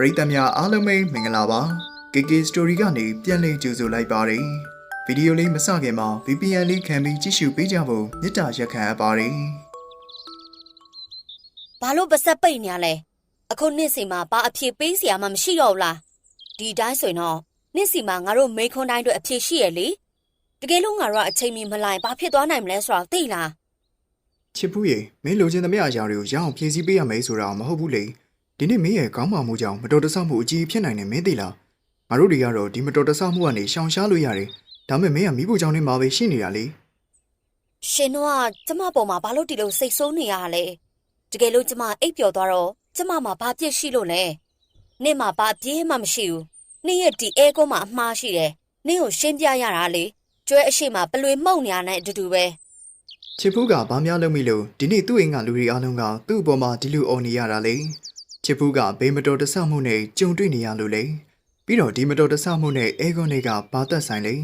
ပရိသတ်များအားလုံးပဲမင်္ဂလာပါ KK Story ကနေပြန်လည်ကြိုဆိုလိုက်ပါတယ်ဗီဒီယိုလေးမစခင်မှာ VPN လေးခံပြီးကြည့်ရှုပေးကြဖို့မေတ္တာရက်ခံအပ်ပါတယ်ဘာလို့ပါဆက်ပိတ်နေရလဲအခုနှစ်စီမှာဘာအဖြေပေးစရာမှမရှိတော့ဘူးလားဒီတိုင်းဆိုရင်တော့နှစ်စီမှာငါတို့မိခွန်းတိုင်းတို့အဖြေရှိရလေတကယ်လို့ငါတို့ကအချိန်မီမလိုက်ဘာဖြစ်သွားနိုင်မလဲဆိုတော့သိလားချစ်ဖူးရေမင်းလိုချင်သမျှအရာတွေကိုရအောင်ဖြည့်ဆည်းပေးရမယ်ဆိုတာမဟုတ်ဘူးလေ ဒီနေ့မင်းရဲ့ကောင်းမှမှုကြောင့်မတော်တဆမှုအကြီးဖြစ်နိုင်တယ်မင်းသိလားငါတို့တွေကတော့ဒီမတော်တဆမှုကနေရှောင်ရှားလို့ရတယ်ဒါပေမဲ့မင်းကမိဖို့ကြောင့်နေမှာပဲရှိနေတာလေရှင်တို့ကကျမပေါ်မှာဘာလို့ဒီလိုစိတ်ဆိုးနေရလဲတကယ်လို့ကျမအိပ်ပျော်သွားတော့ကျမမှာဘာပြစ်ရှိလို့လဲနေ့မှာဘာပြေးမှမရှိဘူးနေ့ရဲ့ဒီအဲကုန်းမှာအမှားရှိတယ်နေ့ကိုရှင်းပြရတာလေကျွဲအရှိမပလွေမှုန့်နေရတဲ့အတူတူပဲချစ်ဖူးကဘာများလုပ်မိလို့ဒီနေ့သူ့အိမ်ကလူတွေအားလုံးကသူ့အပေါ်မှာဒီလိုအော်နေရတာလေ ချစ်ဖူးကဘေးမတော်တဆမှုနဲ့ကြုံတွေ့နေရလို့လေပြီးတော့ဒီမတော်တဆမှုနဲ့အဲကွန်တွေကဘာသက်ဆိုင်လေ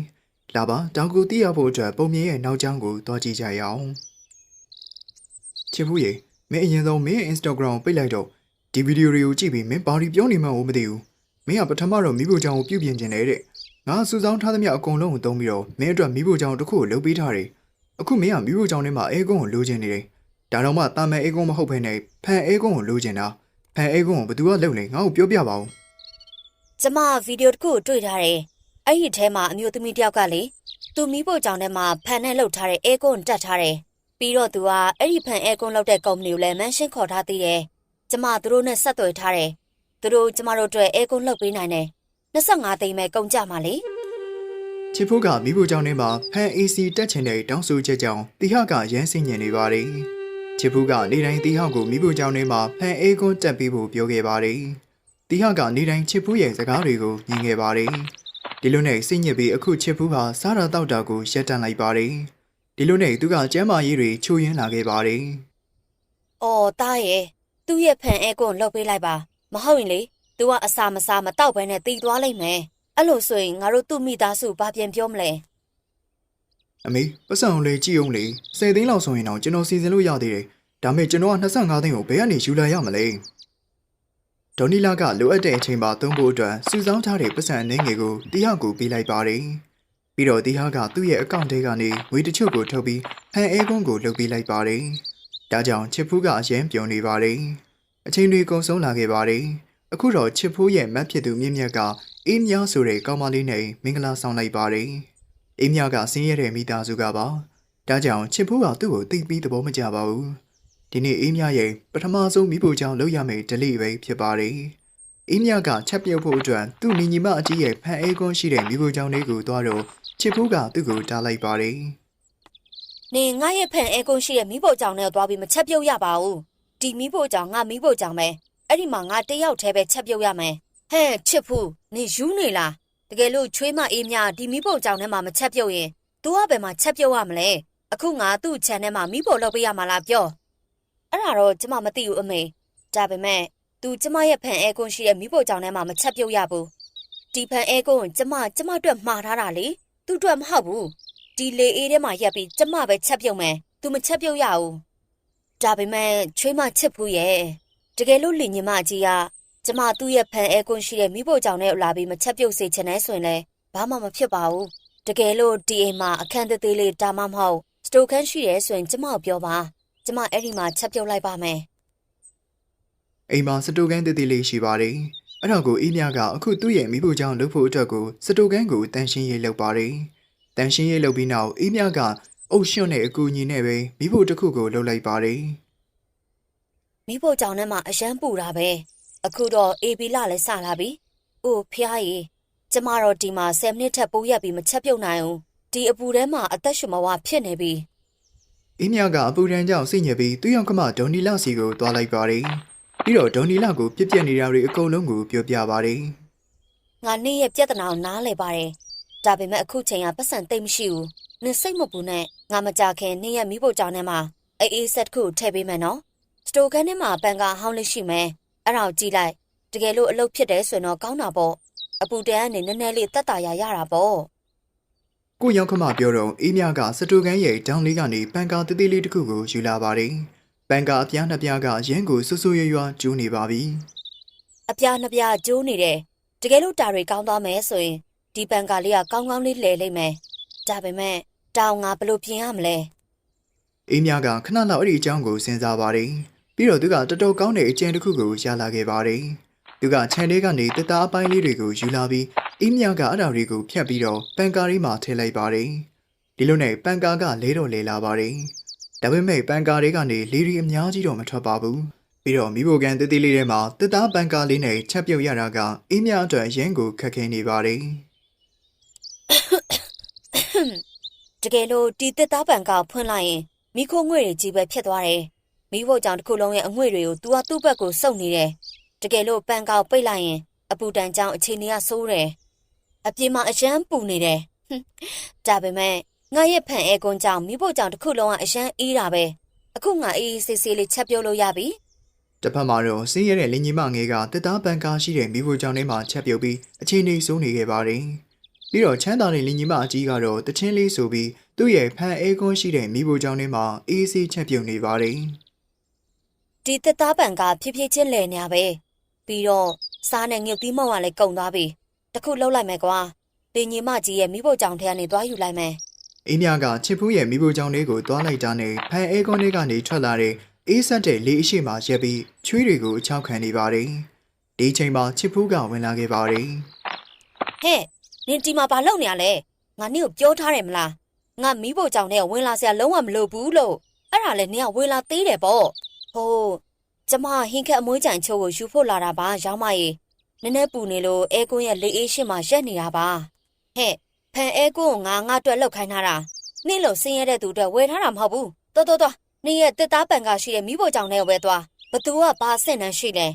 လာပါတောင်ကူသိရဖို့အတွက်ပုံမြင်ရဲ့နောက်ကျောင်းကိုတွားကြည့်ကြရအောင်ချစ်ဖူးရေမင်းအရင်ဆုံးမင်းရဲ့ Instagram ကိုပိတ်လိုက်တော့ဒီဗီဒီယိုတွေကိုကြည့်ပြီးမင်းဘာတွေပြောနေမှန်းမသိဘူးမင်းကပထမတော့မိဖို့ကြောင်ကိုပြုပြင်ကျင်တယ်တဲ့ငါစူဆောင်းထားသမျှအကုန်လုံးကိုသုံးပြီးတော့မင်းအတွက်မိဖို့ကြောင်တစ်ခုကိုလုပ်ပေးထားတယ်အခုမင်းကမိဖို့ကြောင့်ထဲမှာအဲကုန်းကိုလိုချင်နေတယ်။ဒါတော့မှတာမန်အဲကုန်းမဟုတ်ဘဲနဲ့ဖန်အဲကုန်းကိုလိုချင်တာ။ ဖန်အဲကုန်းကိုဘယ်သူကလုပ်လဲငါ့ကိုပြောပြပါဦးကျမဗီဒီယိုတစ်ခုကိုတွေ့ထားတယ်။အဲ့ဒီထဲမှာအမျိုးသမီးတစ်ယောက်ကလေသူမိဖို့ကြောင့်ထဲမှာဖန်နဲ့လှုပ်ထားတဲ့အဲကွန်တက်ထားတယ်။ပြီးတော့သူကအဲ့ဒီဖန်အဲကွန်လှုပ်တဲ့ကုမ္ပဏီကိုလည်းမန်ရှင်းခေါ်ထားသေးတယ်။ကျမသူတို့နဲ့ဆက်သွယ်ထားတယ်။သူတို့ကျမတို့အတွက်အဲကွန်လှုပ်ပေးနိုင်တယ်။25သိန်းပဲကုန်ကြမှာလေ။ချစ်ဖို့ကမိဖို့ကြောင့်ထဲမှာဖန် AC တက်ချင်တဲ့တောင်းဆိုချက်ကြောင့်တီဟကရမ်းစင်ညင်နေပါတယ်။ ချစ်ဖို့ကနေတိုင်းတီဟကိုမိဖို့ကြောင့်ထဲမှာဖန်အဲကုန်းတက်ပြီးဖို့ပြောခဲ့ပါတယ်။တီဟကနေတိုင်းချစ်ဖို့ရဲ့စကားတွေကိုမြင်ခဲ့ပါတယ်။ဒီလိုနဲ့စိတ်ညစ်ပြီးအခုချစ်ဖို့ဟာစားတာတောက်တာကိုရက်တန့်လိုက်ပါတယ်။ဒီလိုနဲ့သူကကျမ်းမာရေးတွေချိုးယွင်းလာခဲ့ပါတယ်။။အော်တားရဲ့သူ့ရဲ့ဖန်အဲကွန်လှုပ်ပေးလိုက်ပါ။မဟုတ်ရင်လေသူကအစာမစားမတောက်ဘဲနဲ့တည်သွားလိမ့်မယ်။အဲ့လိုဆိုရင်ငါတို့သူ့မိသားစုဘာပြန်ပြောမလဲ။အမေပတ်စံအောင်လေးကြည့်အောင်လေ10သိန်းလောက်ဆိုရင်တော့ကျွန်တော်စီစဉ်လို့ရသေးတယ် ဒါပေမဲ့ကျွန်တော်က25သိန်းကိုဘယ်ကနေယူလာရမလဲဒေါ်နီလာကလိုအပ်တဲ့အချိန်မှာသုံးဖို့အတွက်စုဆောင်းထားတဲ့ပတ်စံအနေငယ်ကိုတရားကိုပေးလိုက်ပါတယ်ပြီးတော့တရားကသူ့ရဲ့အကောင့်ထဲကနေငွေတချို့ကိုထုတ်ပြီးဟန်အဲကွန်းကိုလုပ်ပေးလိုက်ပါတယ်ဒါကြောင့်ချစ်ဖူးကအရင်ပြုံနေပါတယ်အချိန်တွေကုန်ဆုံးလာခဲ့ပါတယ်အခုတော့ချစ်ဖူးရဲ့မတ်ဖြစ်သူမြင့်မြတ်ကအေးမြဆိုတဲ့ကောင်မလေးနဲ့မင်္ဂလာဆောင်လိုက်ပါတယ်အေးမြကဆင်းရဲတဲ့မိသားစုကပါဒါကြောင့်ချစ်ဖိုးကသူ့ကိုသိပြီးသဘောမကျပါဘူး ဒီနေ့အေးမြရဲ့ပထမဆုံးမိဖို့ကြောင့်လုပ်ရမယ့်ဒလိပဲဖြစ်ပါတယ်အေးမြကချက်ပြုတ်ဖို့အတွက်သူ့ညီညီမအကြီးရဲ့ဖန်အေးကွန်းရှိတဲ့မိဖို့ကြောင့်လေးကိုသွားတော့ချစ်ဖိုးကသူ့ကိုတားလိုက်ပါတယ်နေငါရဲ့ဖန်အဲကွန်ရှိတဲ့မိဖို့ကြောင့်နဲ့သွားပြီးမချက်ပြုတ်ရပါဘူးဒီမိဖို့ကြောင့်ငါမိဖို့ကြောင့်ပဲအဲ့ဒီမှာငါတယောက်တည်းပဲချက်ပြုတ်ရမယ်ဟဲ့ချစ်ဖူးနေယူနေလားတကယ်လို့ချွေးမအေးမြဒီမိဖို့ကြောင့်နဲ့မှမချက်ပြုတ်ရင် तू ကဘယ်မှာချက်ပြုတ်ရမလဲအခုငါသူ့ channel မှာမိဖို့လုပ်ပေးရမှာလားပြော အဲ့ဒါတော့ကျမမသိဘူးအမေဒါပေမဲ့ तू ကျမရဲ့ဖန်အဲကွန်ရှိတဲ့မိဖို့ကြောင့်နဲ့မှမချက်ပြုတ်ရဘူးဒီဖန်အဲကွန်ကိုကျမကျမအတွက်မှားထားတာလေသူ့အတွက်မဟုတ်ဘူးဒီလေအေးထဲမှာရက်ပြီးကျမပဲချက်ပြုတ်မယ်။ तू မချက်ပြုတ်ရဘူး။ဒါပေမဲ့ချွေးမချစ်ဘူးရဲ့။တကယ်လို့လင်ညီမကြီးကကျမသူ့ရဲ့ဖန်အဲကွန်းရှိတဲ့မိဖို့ကြောင့်နဲ့လာပြီးမချက်ပြုတ်စေချင်တယ်ဆိုရင်လည်းဘာမှမဖြစ်ပါဘူး။တကယ်လို့ဒီအိမ်မှာအခန်းသေးသေးလေးဒါမှမဟုတ်စတိုခန်းရှိရဲဆိုရင်ကျမကိုပြောပါ။ ကျမအဲ့ဒီမှာချက်ပြုတ်လိုက်ပါမယ်အိမ်မှာစတိုကန်တည်တည်လေးရှိပါတယ်အဲ့တော့ကိုအေးမြကအခုသူ့ရဲ့မိဖို့ကြောင့်လုပ်ဖို့အတွက်ကိုစတိုကန်ကိုတန်ရှင်းရေးလုပ်ပါတယ်တန်ရှင်းရေးလုပ်ပြီးနောက်အေးမြကအုပ်ရှွန့်တဲ့အကူအညီနဲ့ပဲမိဖို့တစ်ခုကိုလုပ်လိုက်ပါတယ်။မိဖို့ကြောင့်နဲ့မှအရန်ပူတာပဲ။အခုတော့အေဘီလာလည်းစလာပြီ။အိုဖျားရီကျမတော့ဒီမှာ10မိနစ်ထက်ပိုရက်ပြီးမချက်ပြုတ်နိုင်ဘူး။ဒီအပူထဲမှာအသက်ရှူမဝဖြစ်နေပြီ။ အေးမြကအပူရန်ကြောင့်စိတ်ညစ်ပြီးသူ့ယောက်ကမဒေါ်နီလာစီကိုတွားလိုက်ပါတယ်ပြီးတော့ဒေါ်နီလာကိုပြစ်ပြက်နေတာတွေအကုန်လုံးကိုပြောပြပါတယ်ငါနေ့ရဲ့ပြဿနာကိုနားလဲပါတယ်။ဒါပေမဲ့အခုချိန်ကပတ်စံသိမ့်မရှိဘူး။နင်စိတ်မပူနဲ့ငါမကြခင်နေ့ရဲ့မိဖို့ကြောင့်နဲ့မှအေးအေးဆက်တစ်ခုထည့်ပေးမယ်နော်။စတိုကန်ထဲမှာပန်ကာဟောင်းလေးရှိမယ်။အဲ့ဒါကိုကြည့်လိုက်။တကယ်လို့အလုပ်ဖြစ်တယ်ဆိုရင်တော့ကောင်းတာပေါ့။အပူတန်းကနေနည်းနည်းလေးတက်တာရရတာပေါ့ ကိုယောက်ကမပြောတော့အေးမြကစတိုကန်ရဲ့တောင်းလေးကနေပန်ကာတေးသေးလေးတစ်ခုကိုယူလာပါတယ်ပန်ကာအပြားနှစ်ပြားကရင်းကိုဆူဆူရွရွကျူးနေပါပြီအပြားနှစ်ပြားကျိုးနေတယ်တကယ်လို့တာတွေကောင်းသွားမယ်ဆိုရင်ဒီပန်ကာလေးကကောင်းကောင်းလေးလဲလိမ့်မယ်ဒါပေမဲ့တောင်ငါဘယ်လို့ပြင်ရမလဲအေးမြကခဏလောက်အဲ့ဒီအကြောင်းကိုစဉ်းစားပါတယ်ပြီးတော့သူကတော်တော်ကောင်းတဲ့အကျဉ်တစ်ခုကိုရလာခဲ့ပါတယ်သူကခြံထဲကနေတစ်သားအပိုင်းလေးတွေကိုယူလာပြီး အေးမြကအဲ့ဒါတွေကိုဖြတ်ပြီးတော့ပန်ကာရီမှာထည့်လိုက်ပါတယ်ဒီလိုနဲ့ပန်ကာကလဲတော့လဲလာပါတယ်ဒါပေမဲ့ပန်ကာတွေကနေလေရီအများကြီးတော့မထွက်ပါဘူးပြီးတော့မိဘကန်တေးသေးလေးထဲမှာတစ်သားပန်ကာလေးနဲ့ချက်ပြုတ်ရတာကအေးမြအတွက်ရင်းကိုခက်ခဲနေပါတယ်တကယ်လို့ဒီတစ်သားပန်ကာကိုဖွင့်လိုက်ရင်မိခိုးငွေတွေကြီးပဲဖြစ်သွားတယ်မိဖို့ကြောင့်တစ်ခုလုံးရဲ့အငွေတွေကို तू ကသူ့ဘက်ကိုစုပ်နေတယ်တကယ်လို့ပန်ကာကိုပိတ်လိုက်ရင်အပူတန်ကြောင့်အခြေအနေကဆိုးတယ် အပြင်မှာအရန်ပူနေတယ်ဟွန်းဒါပေမဲ့ငါရဲ့ဖန်အဲကွန်းကြောင့်မိဖို့ကြောင့်တစ်ခုလုံးကအရန်အေးတာပဲအခုငါအေးအေးဆေးဆေးလေးချက်ပြုတ်လို့ရပြီတစ်ဖက်မှာတော့ဆင်းရဲတဲ့လင်ကြီးမငယ်ကတစ်သားပန်ကာရှိတဲ့မိဖို့ကြောင့်ထဲမှာချက်ပြုတ်ပြီးအခြေအနေဆိုးနေခဲ့ပါတယ်။ပြီးတော့ချမ်းသာတဲ့လင်ကြီးမအကြီးကတော့တချင်းလေးဆိုပြီးသူ့ရဲ့ဖန်အေးကွန်းရှိတဲ့မိဖို့ကြောင့်ထဲမှာအေးဆေးချက်ပြုတ်နေပါတယ်ဒီတစ်သားပန်ကာဖြည်းဖြည်းချင်းလဲနေရပဲပြီးတော့စားနဲ့ငုတ်သီးမောင်ကလည်းကုန်သွားပြီ တခုလှုပ်လိုက်မယ်ကွာပင်ညီမကြီးရဲ့မိဖို့ကြောင့်ထဲကနေသွားယူလိုက်မယ်။အေးမြကချစ်ဖူးရဲ့မိဖို့ကြောင့်လေးကိုသွားလိုက်တာနဲ့ဖန်အေးကွန်းလေးကနေထွက်လာတဲ့အေးဆက်တဲ့လေအရှိမှရက်ပြီးချွေးတွေကိုအချောက်ခံနေပါတယ်။ဒီချိန်မှာချစ်ဖူးကဝင်လာခဲ့ပါတယ်ဟဲ့နင်ဒီမှာဘာလုပ်နေရလဲငါနင့်ကိုပြောထားတယ်မလားငါမိဖို့ကြောင့်နဲ့ဝင်လာစရာလုံးဝမလိုဘူးလို့အဲ့ဒါလည်းနင်ကဝင်လာသေးတယ်ပေါ့ဟိုးကျမဟင်းခက်အမွှေးကြိုင်ချိုးကိုယူဖို့လာတာပါရောင်းမကြီး နည်းနည်းပူနေလို့အဲကွန်းရဲ့လေအေးရှင်းမှာရက်နေတာပါဟဲ့ဖန်အဲကွန်းကိုငါငါအတွက်လောက်ခိုင်းထားတာနင့်လို့ဆင်းရဲတဲ့သူအတွက်ဝယ်ထားတာမဟုတ်ဘူးတော်တော်တော်နင့်ရဲ့တစ်သားပန်ကရှိတဲ့မိဖို့ကြောင့်နဲ့ပဲသွားဘသူကဘာဆင့်နှန်းရှိလဲ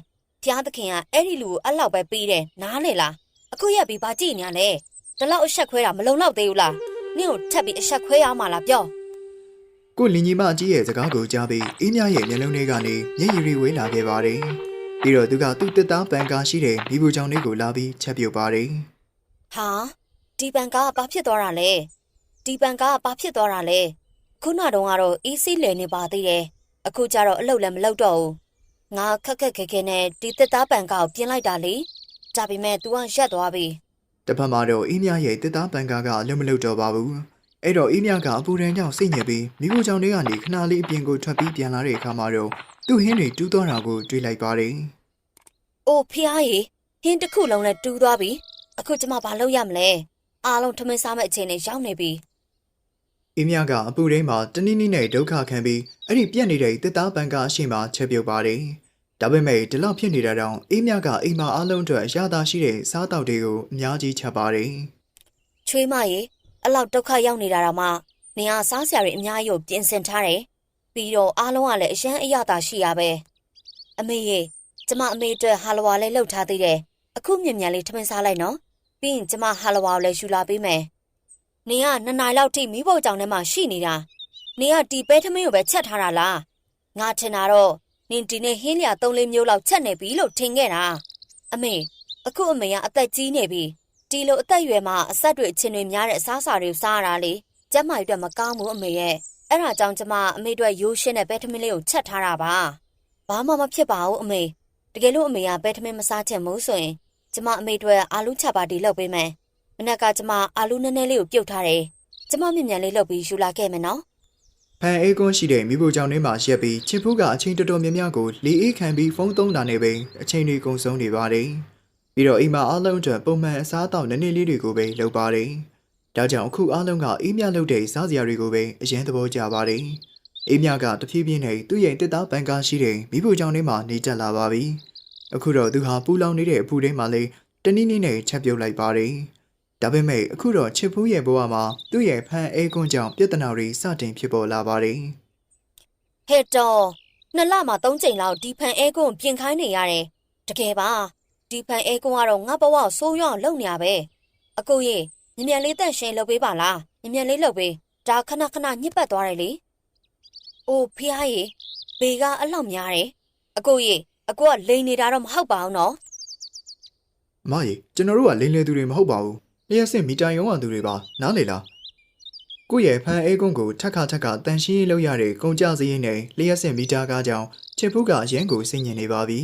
ဖျားသခင်ကအဲ့ဒီလူကိုအဲ့လောက်ပဲပေးတယ်နားလေလားအခုရက်ပြီးဘာကြည့်နေရလဲဒီလောက်အဆက်ခွဲတာမလုံလောက်သေးဘူးလားနင့်ကိုထပ်ပြီးအဆက်ခွဲရမှာလားပြော။ကိုလင်ကြီးမအကြီးရဲ့စကားကိုကြားပြီးအေးမြရဲ့မျက်လုံးထဲကနေမျက်ရည်တွေဝေးလာခဲ့ပါတယ်။ ပြီးတော့သူကသူ့တစ်သားပန်ကာရှိတဲ့မိဖို့ကြောင့်လေးကိုလာပြီးချက်ပြုတ်ပါတယ်။ဟာဒီပန်ကားကဘာဖြစ်သွားတာလဲဒီပန်ကားကဘာဖြစ်သွားတာလဲခုနတုန်းကတော့အေးစီးလည်နေပါသေးတယ်အခုကျတော့အလုတ်လည်းမလုတ်တော့ဘူးငါခက်ခက်ခဲခဲနဲ့ဒီတက်သားပန်ကားကိုပြင်လိုက်တာလေဒါပေမဲ့ तू ကရက်သွားပြီတစ်ဖက်မှာတော့အေးမြရဲ့တစ်သားပန်ကားကအလုံးမလုံးတော့ပါဘူးအဲ့တော့အေးမြကအပူရန်ကြောင့်စိတ်ညစ်ပြီးမိဖို့ကြောင့်တွေကနေခဏလေးအပြင်ကိုထွက်ပြီးပြန်လာတဲ့အခါမှာတော့ သူ့ဟင်းတွေတူးသွားတာကိုတွေ့လိုက်ပါတယ်အိုဖျားရီဟင်းတစ်ခုလုံးနဲ့တူးသွားပြီအခုကျမဘာလုပ်ရမလဲအားလုံးထမင်းစားမဲ့အချိန်နဲ့ရောက်နေပြီအေးမြကအပူရင်းမှာတနည်းနည်းနဲ့ဒုက္ခခံပြီးအဲ့ဒီပြက်နေတဲ့တစ်သားပန်ကားအရှိမှချက်ပြုတ်ပါတယ်ဒါပေမဲ့ဒီလောက်ဖြစ်နေတာတောင်အေးမြကအိမ်မှာအလုံးအတွက်ရတာရှိတဲ့စားတောက်တွေကိုအများကြီးချက်ပါတယ်ချွေးမရေအဲ့လောက်ဒုက္ခရောက်နေတာတော့မှနေရစားစရာတွေအများကြီးကိုပြင်ဆင်ထားတယ် ပြီးတော့အားလုံးကလည်းအရန်အရသာရှိရပဲအမေရေကျမအမေအတွက်ဟာလဝါလေးလှုပ်ထားသေးတယ်အခုမြင်မြန်လေးထမင်းစားလိုက်နော်ပြီးရင်ကျမဟာလဝါကိုလည်းယူလာပေးမယ်နေကနှစ်နိုင်လောက်ထိမိဖို့ကြောင့်ထဲမှာရှိနေတာနေကဒီပဲထမင်းကိုပဲချက်ထားတာလားငါထင်တာတော့နင်ဒီနေ့ဟင်းလျာ၃လေးမျိုးလောက်ချက်နေပြီလို့ထင်ခဲ့တာအမေအခုအမေကအသက်ကြီးနေပြီဒီလိုအသက်အရွယ်မှာအဆက်တွေအချင်းတွေများတဲ့အစားအစာတွေကိုစားရတာလေကျန်းမာရေးအတွက်မကောင်းဘူးအမေရဲ့ အဲ့ဒါကြောင့်ကျမအမေအတွက်ရိုးရှင်းတဲ့ပဲထမင်းလေးကိုချက်ထားတာပါဘာမှမဖြစ်ပါဘူးအမေတကယ်လို့အမေကပဲထမင်းမစားချင်ဘူးဆိုရင်ကျမအမေအတွက်အာလူးချက်ပါတီလုပ်ပေးမယ်မနက်ကကျမအာလူးနည်းနည်းလေးကိုပြုတ်ထားတယ်ကျမမြင်မြန်လေးလုပ်ပြီးယူလာခဲ့မယ်နော်ဖန်အေးကွန်းရှိတဲ့မိဖို့ကြောင့်ထဲမှာရက်ပြီးချစ်ဖူးကအချိန်တော်တော်များများကိုလီအေးခံပြီးဖုန်းသုံးတာနဲ့ပဲအချိန်တွေကုန်ဆုံးနေပါတယ်။ပြီးတော့အိမ်မှာအားလုံးအတွက်ပုံမှန်အစားအသောက်နည်းနည်းလေးတွေကိုပဲလုပ်ပါတယ်။ ဒါကြောင့်အခုအားလုံးကအေးမြလုပ်တဲ့စားစရာတွေကိုပဲအရင်သဘောကျပါတယ်။အေးမြကတဖြည်းဖြည်းနဲ့သူ့ရဲ့တစ်သားပန်ကားရှိတဲ့မိဖို့ကြောင့်ထဲမှာနေတက်လာပါပြီ။အခုတော့သူဟာပူလောင်နေတဲ့အဖူထဲမှာလေးတနည်းနည်းနဲ့ချက်ပြုတ်လိုက်ပါတယ်။ဒါပေမဲ့အခုတော့ချစ်ဖူးရဲ့ဘဝမှာသူ့ရဲ့ဖန်အေးကွန်းကြောင့်ပြဿနာတွေစတင်ဖြစ်ပေါ်လာပါတယ်ဟဲ့တော်နှစ်လမှသုံးချိန်လောက်ဒီဖန်အဲကွန်းပြင်ခိုင်းနေရတယ်တကယ်ပါဒီဖန်အဲကွန်းကတော့ငါဘဝကိုဆိုးရွားအောင်လုပ်နေရပဲအကိုရေ မြင်မြန်လေးတန့်ရှင်လုပ်ပေးပါလားမြင်မြန်လေးလုပ်ပေးဒါခဏခဏညစ်ပတ်သွားတယ်လေအိုဖះရေဘေကအလောက်များတယ်အကိုရေအကိုကလိန်နေတာတော့မဟုတ်ပါဘူးနော်။အမကြီးကျွန်တော်တို့ကလိန်လေသူတွေမဟုတ်ပါဘူး။လျှက်စစ်မီတာရုံးအောင်သူတွေပါနားလေလား။ကိုယ့်ရဲ့ဖန်အေးကွန်းကိုထက်ခါထက်ခါတန်ရှင်းရေးလုပ်ရတဲ့ကုန်ကြစည်ရင်နဲ့လျှက်စစ်မီတာကားကြောင့်ချစ်ဖူးကရန်ကိုစိတ်ညစ်နေပါပြီ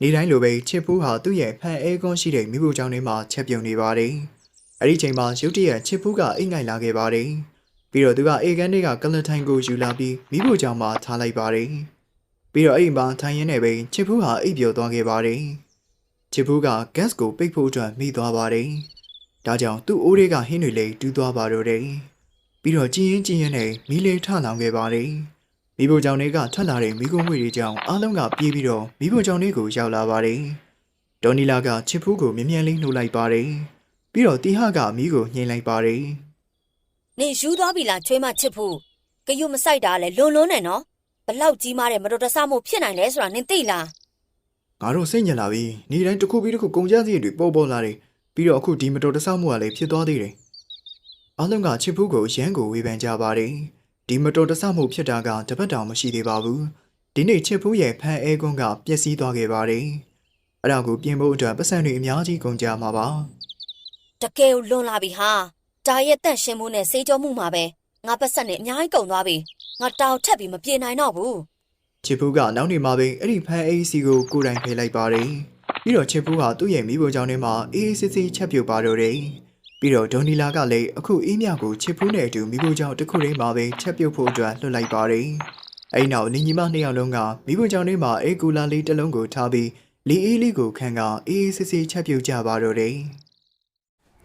နေတိုင်းလိုပဲချစ်ဖူးဟာသူ့ရဲ့ဖန်အဲကွန်းရှိတဲ့မိဖို့ကြောင့်ထဲမှာချက်ပြုံနေပါတယ်။ အဲ့ဒီချိန်မှာရုတ်တရက်ချစ်ဖူးကအိတ်ငိုက်လာခဲ့ပါတယ်။ပြီးတော့သူကအေကန်တွေကကလထိုင်ကိုယူလာပြီးမိဖို့ကြောင့်မှာထားလိုက်ပါတယ်။ပြီးတော့အဲ့ဒီမှာထိုင်ရင်းနဲ့ပဲချစ်ဖူးဟာအိပ်ပျော်သွားခဲ့ပါတယ်။ချစ်ဖူးက gas ကိုပိတ်ဖို့အတွက်မိသွားပါတယ်။ဒါကြောင့်သူ့အိုးတွေကဟင်းတွေလေးတူးသွားပါတော့တယ်။ပြီးတော့ကြည်ရင်ကြည်ရင်နဲ့မီးလေးထလောင်ခဲ့ပါတယ်။ မိဖို့ကြောင့်တွေကထွက်လာတဲ့မိကုံးငွေတွေကြောင့်အားလုံးကပြေးပြီးတော့မိဖို့ကြောင့်တွေကိုရောက်လာပါတယ်။ဒေါ်နီလာကချစ်ဖူးကိုမြ мян လေးနှုတ်လိုက်ပါတယ်။ ပြီးတော့တီဟကမိကိုညှိလိုက်ပါတယ်နေယူသွားပြီလားချွေးမချစ်ဖို့ကယူမဆိုင်တာလဲလွန်လွန်းနေနော်ဘလောက်ကြီးမားတဲ့မတော်တဆမှုဖြစ်နိုင်လဲဆိုတာနင်သိလား။ငါတို့စိတ်ညစ်လာပြီ။နေ့တိုင်းတစ်ခုပြီးတစ်ခုကုန်ကြစည်တွေပေါ်ပေါ်လာတယ်။ပြီးတော့အခုဒီမတော်တဆမှုကလည်းဖြစ်သွားသေးတယ်။အားလုံးကချစ်ဖူးကိုရမ်းကိုဝေဖန်ကြပါတယ်။ဒီမတော်တဆမှုဖြစ်တာကတပတ်တောင်မရှိသေးပါဘူး။ဒီနေ့ချစ်ဖူးရဲ့ဖန်အဲကွန်းကပျက်စီးသွားခဲ့ပါတယ်။အဲ့ဒါကိုပြင်ဖို့အတွက်ပတ်စံတွေအများကြီးကုန်ကြမှာပါ။ တကယ်လွန်လာပြီဟာဒါရဲ့တန့်ရှင်းမှုနဲ့စေးကြောမှုမှာပဲငါပတ်ဆက်နဲ့အများကြီးကုန်သွားပြီငါတောင်ထက်ပြီးမပြေနိုင်တော့ဘူးချစ်ဖူးကနောက်နေမှာပဲအဲ့ဒီဖန်အေးစီကိုကိုယ်တိုင်ဖယ်လိုက်ပါတယ်။ပြီးတော့ချစ်ဖူးဟာသူ့ရဲ့မိဖို့ကြောင့်ထဲမှာအေးအေးဆေးဆေးချက်ပြုတ်ပါတော့တယ်။ပြီးတော့ဒေါ်နီလာကလည်းအခုအေးမြကိုချစ်ဖူးနဲ့အတူမိဖို့ကြောင့်တစ်ခုတည်းမှာပဲချက်ပြုတ်ဖို့အတွက်လွှတ်လိုက်ပါတယ်။အဲ့နောက်နင်ညီမနှစ်ယောက်လုံးကမိဖို့ကြောင့်ထဲမှာအေးကူလာလေးတစ်လုံးကိုထားပြီးလီအေးလေးကိုခံကအေးအေးဆေးဆေးချက်ပြုတ်ကြပါတော့တယ်။